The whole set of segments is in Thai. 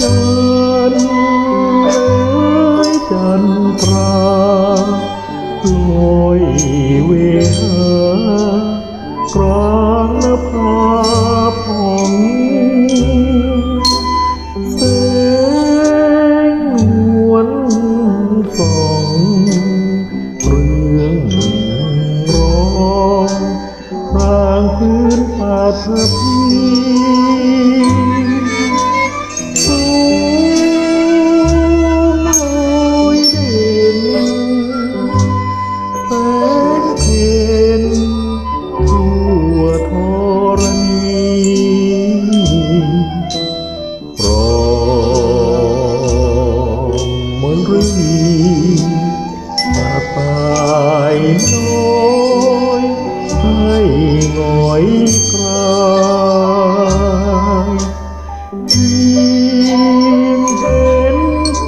จันเอ๋ยจันทราลอยเวหา ป่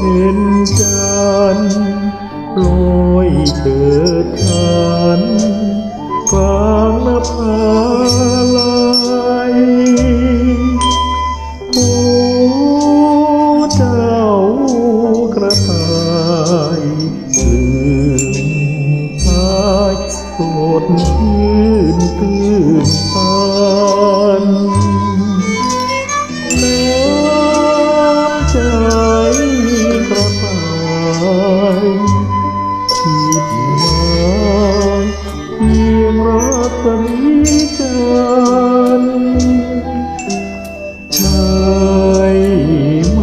เห็นจันทร์ลอยเถิดทันกลางนภาลายผู้เจ้ากระต่ายลืมพายโสดชื่นตื่ายคิดมาเพียงรักนี้กันใช่ไหม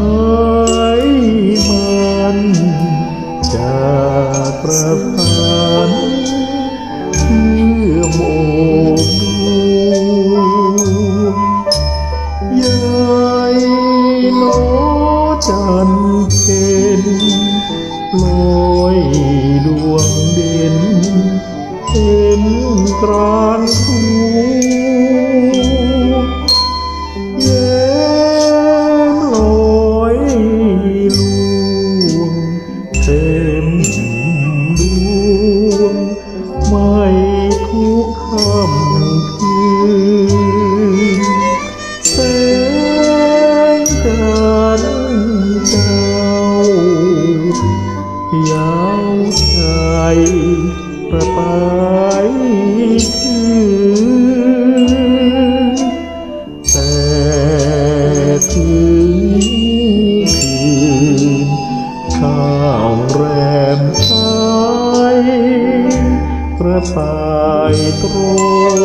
มันจากประสานเพื่อโมกดวงยายโนจันเพ็ญ ลอยดวงเด่นเห็นกราน ประปายคืนแต่ถึงคืนข้างแรมชายประปายตรง